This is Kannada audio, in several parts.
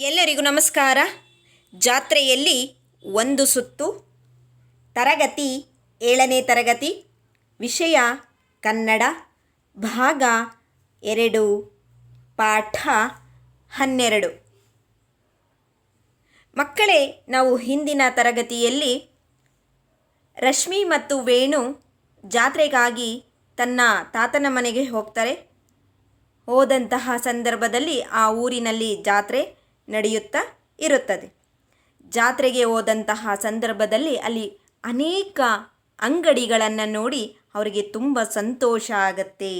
ಎಲ್ಲರಿಗೂ ನಮಸ್ಕಾರ. ಜಾತ್ರೆಯಲ್ಲಿ ಒಂದು ಸುತ್ತು, ತರಗತಿ ಏಳನೇ ತರಗತಿ, ವಿಷಯ ಕನ್ನಡ, ಭಾಗ ಎರಡು, ಪಾಠ ಹನ್ನೆರಡು. ಮಕ್ಕಳೇ, ನಾವು ಹಿಂದಿನ ತರಗತಿಯಲ್ಲಿ ರಶ್ಮಿ ಮತ್ತು ವೇಣು ಜಾತ್ರೆಗಾಗಿ ತನ್ನ ತಾತನ ಮನೆಗೆ ಹೋಗ್ತಾರೆ. ಹೋದಂತಹ ಸಂದರ್ಭದಲ್ಲಿ ಆ ಊರಿನಲ್ಲಿ ಜಾತ್ರೆ. ನಡೆಯುತ್ತಾ ಇರುತ್ತದೆ. ಜಾತ್ರೆಗೆ ಹೋದಂತಹ ಸಂದರ್ಭದಲ್ಲಿ ಅಲ್ಲಿ ಅನೇಕ ಅಂಗಡಿಗಳನ್ನು ನೋಡಿ ಅವರಿಗೆ ತುಂಬ ಸಂತೋಷ ಆಗತ್ತೆ.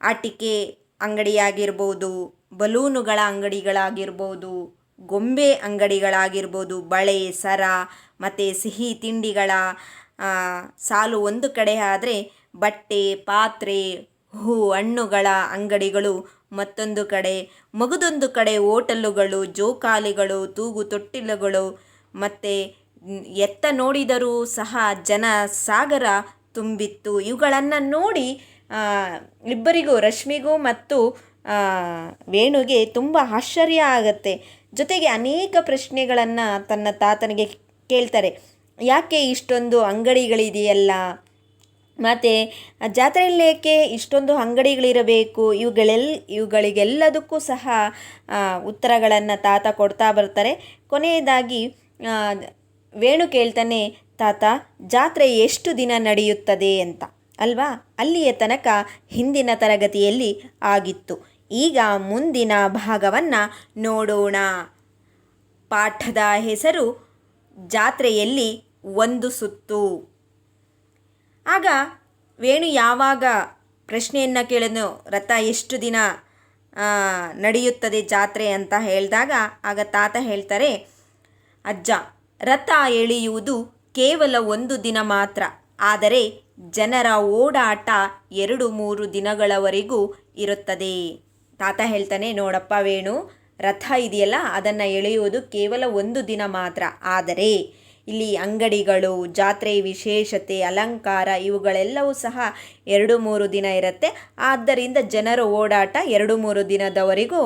ಆಟಿಕೆ ಅಂಗಡಿಯಾಗಿರ್ಬೋದು, ಬಲೂನುಗಳ ಅಂಗಡಿಗಳಾಗಿರ್ಬೋದು, ಗೊಂಬೆ ಅಂಗಡಿಗಳಾಗಿರ್ಬೋದು, ಬಳೆ, ಸರ ಮತ್ತು ಸಿಹಿ ತಿಂಡಿಗಳ ಸಾಲು ಒಂದು ಕಡೆ ಆದರೆ ಬಟ್ಟೆ, ಪಾತ್ರೆ, ಹೂ, ಹಣ್ಣುಗಳ ಅಂಗಡಿಗಳು ಮತ್ತೊಂದು ಕಡೆ, ಮಗದೊಂದು ಕಡೆ ಓಟಲುಗಳು ಜೋಕಾಲಿಗಳು, ತೂಗು ತೊಟ್ಟಿಲುಗಳು, ಮತ್ತು ಎತ್ತ ನೋಡಿದರೂ ಸಹ ಜನ ಸಾಗರ ತುಂಬಿತ್ತು. ಇವುಗಳನ್ನು ನೋಡಿ ಇಬ್ಬರಿಗೂ ರಶ್ಮಿಗೂ ಮತ್ತು ವೇಣುಗೆ ತುಂಬ ಆಶ್ಚರ್ಯ ಆಗತ್ತೆ. ಜೊತೆಗೆ ಅನೇಕ ಪ್ರಶ್ನೆಗಳನ್ನು ತನ್ನ ತಾತನಿಗೆ ಕೇಳ್ತಾರೆ. ಯಾಕೆ ಇಷ್ಟೊಂದು ಅಂಗಡಿಗಳಿದೆಯಲ್ಲ? ಮತ್ತು ಜಾತ್ರೆಯಲ್ಲಿ ಏಕೆ ಇಷ್ಟೊಂದು ಅಂಗಡಿಗಳಿರಬೇಕು, ಇವುಗಳೆಲ್, ಇವುಗಳಿಗೆಲ್ಲದಕ್ಕೂ ಸಹ ಉತ್ತರಗಳನ್ನು ತಾತ ಕೊಡ್ತಾ ಬರ್ತಾರೆ. ಕೊನೆಯದಾಗಿ ವೇಣು ಕೇಳ್ತಾನೆ, ತಾತ, ಜಾತ್ರೆ ಎಷ್ಟು ದಿನ ನಡೆಯುತ್ತದೆ ಅಂತ? ಅಲ್ವಾ? ಅಲ್ಲಿಯ ತನಕ ಹಿಂದಿನ ತರಗತಿಯಲ್ಲಿ ಆಗಿತ್ತು. ಈಗ ಮುಂದಿನ ಭಾಗವನ್ನು ನೋಡೋಣ. ಪಾಠದ ಹೆಸರು ಜಾತ್ರೆಯಲ್ಲಿ ಒಂದು ಸುತ್ತು. ಆಗ ವೇಣು ಯಾವಾಗ ಪ್ರಶ್ನೆಯನ್ನು ಕೇಳಿದ್ನು, ರಥ ಎಷ್ಟು ದಿನ ನಡೆಯುತ್ತದೆ ಜಾತ್ರೆ ಅಂತ ಹೇಳಿದಾಗ, ಆಗ ತಾತ ಹೇಳ್ತಾರೆ, ಅಜ್ಜ, ರಥ ಎಳೆಯುವುದು ಕೇವಲ ಒಂದು ದಿನ ಮಾತ್ರ, ಆದರೆ ಜನರ ಓಡಾಟ ಎರಡು ಮೂರು ದಿನಗಳವರೆಗೂ ಇರುತ್ತದೆ. ತಾತ ಹೇಳ್ತಾನೆ, ನೋಡಪ್ಪ ವೇಣು, ರಥ ಇದೆಯಲ್ಲ, ಅದನ್ನು ಎಳೆಯುವುದು ಕೇವಲ ಒಂದು ದಿನ ಮಾತ್ರ, ಆದರೆ ಇಲ್ಲಿ ಅಂಗಡಿಗಳು, ಜಾತ್ರೆ ವಿಶೇಷತೆ, ಅಲಂಕಾರ ಇವುಗಳೆಲ್ಲವೂ ಸಹ ಎರಡು ಮೂರು ದಿನ ಇರುತ್ತೆ. ಆದ್ದರಿಂದ ಜನರು ಓಡಾಟ ಎರಡು ಮೂರು ದಿನದವರೆಗೂ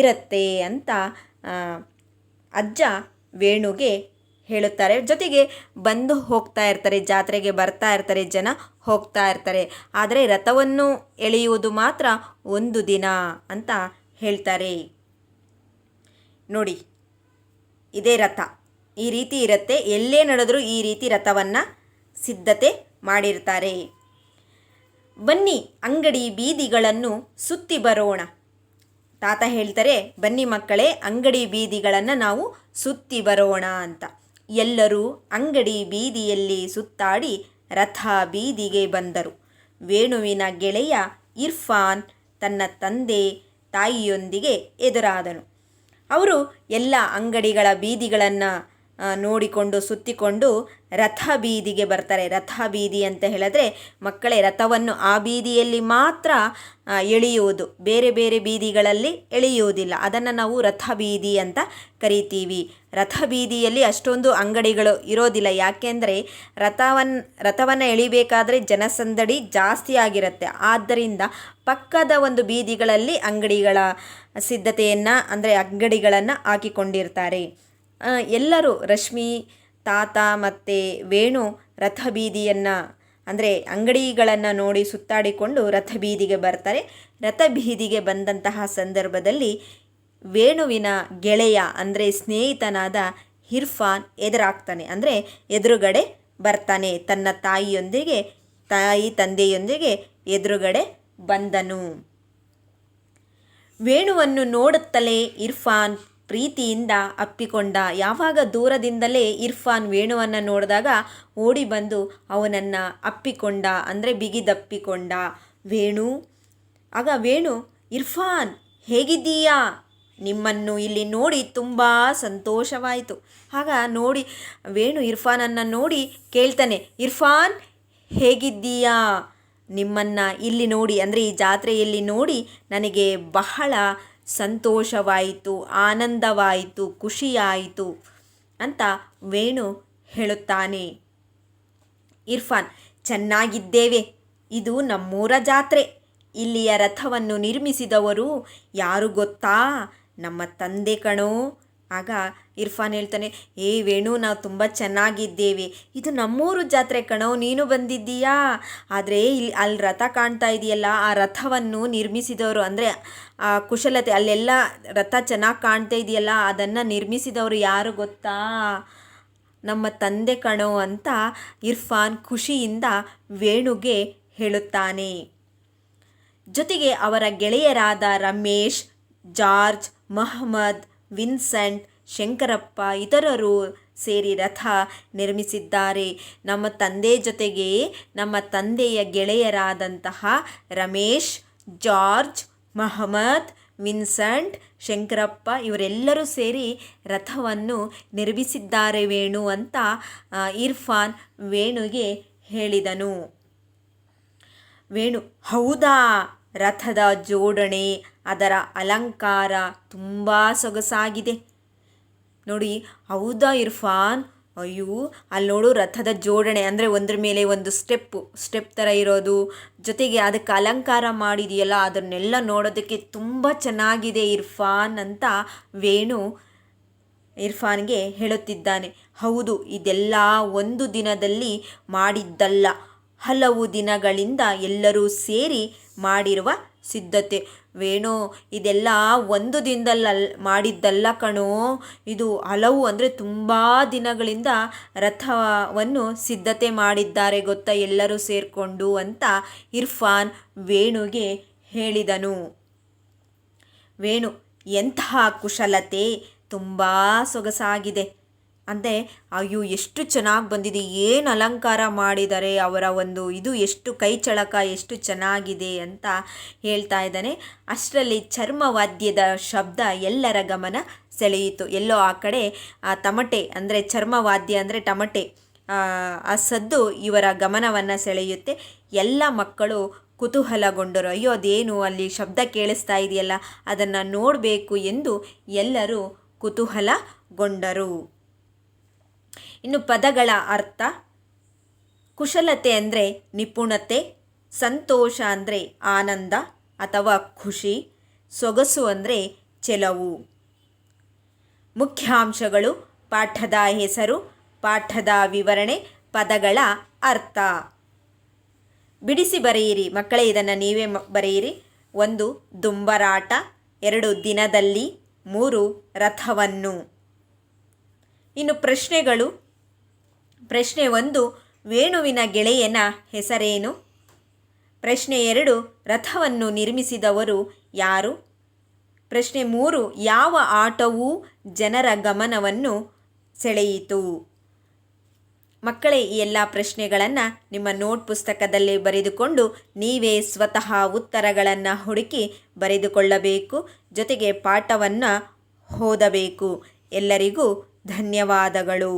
ಇರುತ್ತೆ ಅಂತ ಅಜ್ಜ ವೇಣುಗೆ ಹೇಳುತ್ತಾರೆ. ಜೊತೆಗೆ ಬಂದು ಹೋಗ್ತಾ ಇರ್ತಾರೆ, ಜಾತ್ರೆಗೆ ಬರ್ತಾ ಇರ್ತಾರೆ, ಜನ ಹೋಗ್ತಾ ಇರ್ತಾರೆ. ಆದರೆ ರಥವನ್ನು ಎಳೆಯುವುದು ಮಾತ್ರ ಒಂದು ದಿನ ಅಂತ ಹೇಳ್ತಾರೆ. ನೋಡಿ, ಇದೇ ರಥ. ಈ ರೀತಿ ಇರುತ್ತೆ. ಎಲ್ಲೇ ನಡೆದರೂ ಈ ರೀತಿ ರಥವನ್ನು ಸಿದ್ಧತೆ ಮಾಡಿರ್ತಾರೆ. ಬನ್ನಿ, ಅಂಗಡಿ ಬೀದಿಗಳನ್ನು ಸುತ್ತಿ ಬರೋಣ. ತಾತ ಹೇಳ್ತಾರೆ, ಬನ್ನಿ ಮಕ್ಕಳೇ, ಅಂಗಡಿ ಬೀದಿಗಳನ್ನು ನಾವು ಸುತ್ತಿ ಬರೋಣ ಅಂತ. ಎಲ್ಲರೂ ಅಂಗಡಿ ಬೀದಿಯಲ್ಲಿ ಸುತ್ತಾಡಿ ರಥ ಬೀದಿಗೆ ಬಂದರು. ವೇಣುವಿನ ಗೆಳೆಯ ಇರ್ಫಾನ್ ತನ್ನ ತಂದೆ ತಾಯಿಯೊಂದಿಗೆ ಎದುರಾದನು. ಅವರು ಎಲ್ಲ ಅಂಗಡಿಗಳ ಬೀದಿಗಳನ್ನು ನೋಡಿಕೊಂಡು, ಸುತ್ತಿಕೊಂಡು ರಥ ಬೀದಿಗೆ ಬರ್ತಾರೆ. ರಥ ಬೀದಿ ಅಂತ ಹೇಳಿದ್ರೆ ಮಕ್ಕಳೇ, ರಥವನ್ನು ಆ ಬೀದಿಯಲ್ಲಿ ಮಾತ್ರ ಎಳೆಯುವುದು. ಬೇರೆ ಬೇರೆ ಬೀದಿಗಳಲ್ಲಿ ಎಳೆಯುವುದಿಲ್ಲ. ಅದನ್ನು ನಾವು ರಥ ಬೀದಿ ಅಂತ ಕರಿತೀವಿ. ರಥ ಬೀದಿಯಲ್ಲಿ ಅಷ್ಟೊಂದು ಅಂಗಡಿಗಳು ಇರೋದಿಲ್ಲ. ಯಾಕೆಂದರೆ ರಥವನ್ನು ರಥವನ್ನು ಎಳಿಬೇಕಾದ್ರೆ ಜನಸಂದಡಿ ಜಾಸ್ತಿ ಆಗಿರುತ್ತೆ. ಆದ್ದರಿಂದ ಪಕ್ಕದ ಒಂದು ಬೀದಿಗಳಲ್ಲಿ ಅಂಗಡಿಗಳ ಸಿದ್ಧತೆಯನ್ನು, ಅಂದರೆ ಅಂಗಡಿಗಳನ್ನು ಹಾಕಿಕೊಂಡಿರ್ತಾರೆ. ಎಲ್ಲರೂ ರಶ್ಮಿ, ತಾತ ಮತ್ತು ವೇಣು ರಥಬೀದಿಯನ್ನು, ಅಂದರೆ ಅಂಗಡಿಗಳನ್ನು ನೋಡಿ ಸುತ್ತಾಡಿಕೊಂಡು ರಥಬೀದಿಗೆ ಬರ್ತಾರೆ. ರಥ ಬೀದಿಗೆ ಬಂದಂತಹ ಸಂದರ್ಭದಲ್ಲಿ ವೇಣುವಿನ ಗೆಳೆಯ, ಅಂದರೆ ಸ್ನೇಹಿತನಾದ ಇರ್ಫಾನ್ ಎದುರಾಗ್ತಾನೆ. ಅಂದರೆ ಎದುರುಗಡೆ ಬರ್ತಾನೆ ತನ್ನ ತಾಯಿಯೊಂದಿಗೆ, ತಾಯಿ ತಂದೆಯೊಂದಿಗೆ ಎದುರುಗಡೆ ಬಂದನು. ವೇಣುವನ್ನು ನೋಡುತ್ತಲೇ ಇರ್ಫಾನ್ ಪ್ರೀತಿಯಿಂದ ಅಪ್ಪಿಕೊಂಡ ಯಾವಾಗ ದೂರದಿಂದಲೇ ಇರ್ಫಾನ್ ವೇಣುವನ್ನು ನೋಡಿದಾಗ ಓಡಿ ಬಂದು ಅವನನ್ನು ಅಪ್ಪಿಕೊಂಡ, ಅಂದರೆ ಬಿಗಿದಪ್ಪಿಕೊಂಡ. ವೇಣು, ಆಗ ವೇಣು, ಇರ್ಫಾನ್, ಹೇಗಿದ್ದೀಯಾ? ನಿಮ್ಮನ್ನು ಇಲ್ಲಿ ನೋಡಿ ತುಂಬ ಸಂತೋಷವಾಯಿತು. ಆಗ ನೋಡಿ, ವೇಣು ಇರ್ಫಾನನ್ನು ನೋಡಿ ಕೇಳ್ತಾನೆ, ಇರ್ಫಾನ್, ಹೇಗಿದ್ದೀಯಾ? ನಿಮ್ಮನ್ನು ಇಲ್ಲಿ ನೋಡಿ, ಅಂದರೆ ಈ ಜಾತ್ರೆಯಲ್ಲಿ ನೋಡಿ ನನಗೆ ಬಹಳ ಸಂತೋಷವಾಯಿತು, ಆನಂದವಾಯಿತು, ಖುಷಿಯಾಯಿತು ಅಂತ ವೇಣು ಹೇಳುತ್ತಾನೆ. ಇರ್ಫಾನ್, ಚೆನ್ನಾಗಿದ್ದೇವೆ. ಇದು ನಮ್ಮೂರ ಜಾತ್ರೆ. ಇಲ್ಲಿಯ ರಥವನ್ನು ನಿರ್ಮಿಸಿದವರು ಯಾರು ಗೊತ್ತಾ? ನಮ್ಮ ತಂದೆ ಕಣೋ. ಆಗ ಇರ್ಫಾನ್ ಹೇಳ್ತಾನೆ, ಏ ವೇಣು, ನಾವು ತುಂಬ ಚೆನ್ನಾಗಿದ್ದೇವೆ. ಇದು ನಮ್ಮೂರು ಜಾತ್ರೆ ಕಣೋ, ನೀನು ಬಂದಿದ್ದೀಯಾ? ಆದರೆ ಇಲ್ಲಿ ಅಲ್ಲಿ ರಥ ಕಾಣ್ತಾ ಇದೆಯಲ್ಲ, ಆ ರಥವನ್ನು ನಿರ್ಮಿಸಿದವರು ಅಂದರೆ, ಆ ಕುಶಲತೆ, ಅಲ್ಲೆಲ್ಲ ರಥ ಚೆನ್ನಾಗಿ ಕಾಣ್ತಾ ಇದೆಯಲ್ಲ, ಅದನ್ನು ನಿರ್ಮಿಸಿದವರು ಯಾರು ಗೊತ್ತಾ? ನಮ್ಮ ತಂದೆ ಕಣೋ ಅಂತ ಇರ್ಫಾನ್ ಖುಷಿಯಿಂದ ವೇಣುಗೆ ಹೇಳುತ್ತಾನೆ. ಜೊತೆಗೆ ಅವರ ಗೆಳೆಯರಾದ ರಮೇಶ್, ಜಾರ್ಜ್ ಮಹಮ್ಮದ್ ವಿನ್ಸೆಂಟ್, ಶಂಕರಪ್ಪ ಇತರರು ಸೇರಿ ರಥ ನಿರ್ಮಿಸಿದ್ದಾರೆ. ನಮ್ಮ ತಂದೆ ಜೊತೆಗೆ ನಮ್ಮ ತಂದೆಯ ಗೆಳೆಯರಾದಂತಹ ರಮೇಶ್, ಜಾರ್ಜ್, ಮಹಮ್ಮದ್, ವಿನ್ಸೆಂಟ್, ಶಂಕರಪ್ಪ ಇವರೆಲ್ಲರೂ ಸೇರಿ ರಥವನ್ನು ನಿರ್ಮಿಸಿದ್ದಾರೆ ವೇಣು ಅಂತ ಇರ್ಫಾನ್ ವೇಣುಗೆ ಹೇಳಿದನು. ವೇಣು, ಹೌದಾ? ರಥದ ಜೋಡಣೆ ಅದರ ಅಲಂಕಾರ ತುಂಬ ಸೊಗಸಾಗಿದೆ. ನೋಡಿ, ಹೌದಾ ಇರ್ಫಾನ್? ಅಯ್ಯೋ ಅಲ್ಲಿ ನೋಡು ರಥದ ಜೋಡಣೆ, ಅಂದರೆ ಒಂದ್ರ ಮೇಲೆ ಒಂದು ಸ್ಟೆಪ್ಪು ಸ್ಟೆಪ್ ಥರ ಇರೋದು. ಜೊತೆಗೆ ಅದಕ್ಕೆ ಅಲಂಕಾರ ಮಾಡಿದೆಯಲ್ಲ, ಅದನ್ನೆಲ್ಲ ನೋಡೋದಕ್ಕೆ ತುಂಬ ಚೆನ್ನಾಗಿದೆ ಇರ್ಫಾನ್ ಅಂತ ವೇಣು ಇರ್ಫಾನ್ಗೆ ಹೇಳುತ್ತಿದ್ದಾನೆ. ಹೌದು, ಇದೆಲ್ಲ ಒಂದು ದಿನದಲ್ಲಿ ಮಾಡಿದ್ದಲ್ಲ. ಹಲವು ದಿನಗಳಿಂದ ಎಲ್ಲರೂ ಸೇರಿ ಮಾಡಿರುವ ಸಿದ್ಧತೆ. ವೇಣು, ಇದೆಲ್ಲ ಒಂದು ದಿನದಲ್ಲಿ ಮಾಡಿದ್ದಲ್ಲ ಕಣೋ. ಇದು ಹಲವು ಅಂದರೆ ತುಂಬ ದಿನಗಳಿಂದ ರಥವನ್ನು ಸಿದ್ಧತೆ ಮಾಡಿದ್ದಾರೆ ಗೊತ್ತಾ ಎಲ್ಲರೂ ಸೇರಿಕೊಂಡು ಅಂತ ಇರ್ಫಾನ್ ವೇಣುಗೆ ಹೇಳಿದನು. ವೇಣು, ಎಂತಹ ಕುಶಲತೆ. ತುಂಬ ಸೊಗಸಾಗಿದೆ. ಅಂದರೆ ಅಯ್ಯೋ ಎಷ್ಟು ಚೆನ್ನಾಗಿ ಬಂದಿದೆ. ಏನು ಅಲಂಕಾರ ಮಾಡಿದ್ದಾರೆ ಅವರ ಒಂದು ಇದು ಎಷ್ಟು ಕೈ ಚಳಕ ಎಷ್ಟು ಚೆನ್ನಾಗಿದೆ ಅಂತ ಹೇಳ್ತಾ ಇದ್ದಾನೆ. ಅಷ್ಟರಲ್ಲಿ ಚರ್ಮವಾದ್ಯದ ಶಬ್ದ ಎಲ್ಲರ ಗಮನ ಸೆಳೆಯಿತು. ಎಲ್ಲೋ ಆ ಕಡೆ ಆ ತಮಟೆ ಅಂದರೆ ಚರ್ಮವಾದ್ಯ ಅಂದರೆ ಟಮಟೆ ಆ, ಆ ಸದ್ದು ಇವರ ಗಮನವನ್ನು ಸೆಳೆಯುತ್ತೆ. ಎಲ್ಲ ಮಕ್ಕಳು ಕುತೂಹಲಗೊಂಡರು. ಅಯ್ಯೋ ಅದೇನು? ಅಲ್ಲಿ ಶಬ್ದ ಕೇಳಿಸ್ತಾ ಇದೆಯಲ್ಲ ಅದನ್ನು ನೋಡಬೇಕು ಎಂದು ಎಲ್ಲರೂ ಕುತೂಹಲಗೊಂಡರು. ಇನ್ನು ಪದಗಳ ಅರ್ಥ ಕುಶಲತೆ ಅಂದರೆ ನಿಪುಣತೆ, ಸಂತೋಷ ಅಂದರೆ ಆನಂದ ಅಥವಾ ಖುಷಿ, ಸೊಗಸು ಅಂದರೆ ಚೆಲವು. ಮುಖ್ಯಾಂಶಗಳು ಪಾಠದ ಹೆಸರು, ಪಾಠದ ವಿವರಣೆ, ಪದಗಳ ಅರ್ಥ. ಬಿಡಿಸಿ ಬರೆಯಿರಿ ಮಕ್ಕಳೇ, ಇದನ್ನು ನೀವೇ ಬರೆಯಿರಿ. ಒಂದು ದುಂಬರಾಟ, ಎರಡು ದಿನದಲ್ಲಿ, ಮೂರು ರಥವನ್ನು. ಇನ್ನು ಪ್ರಶ್ನೆಗಳು. ಪ್ರಶ್ನೆ ಒಂದು, ವೇಣುವಿನ ಗೆಳೆಯನ ಹೆಸರೇನು? ಪ್ರಶ್ನೆ ಎರಡು, ರಥವನ್ನು ನಿರ್ಮಿಸಿದವರು ಯಾರು? ಪ್ರಶ್ನೆ ಮೂರು, ಯಾವ ಆಟವೂ ಜನರ ಗಮನವನ್ನು ಸೆಳೆಯಿತು? ಮಕ್ಕಳೇ, ಈ ಎಲ್ಲ ಪ್ರಶ್ನೆಗಳನ್ನು ನಿಮ್ಮ ನೋಟ್ ಪುಸ್ತಕದಲ್ಲಿ ಬರೆದುಕೊಂಡು ನೀವೇ ಸ್ವತಃ ಉತ್ತರಗಳನ್ನು ಹುಡುಕಿ ಬರೆದುಕೊಳ್ಳಬೇಕು, ಜೊತೆಗೆ ಪಾಠವನ್ನು ಓದಬೇಕು. ಎಲ್ಲರಿಗೂ ಧನ್ಯವಾದಗಳು.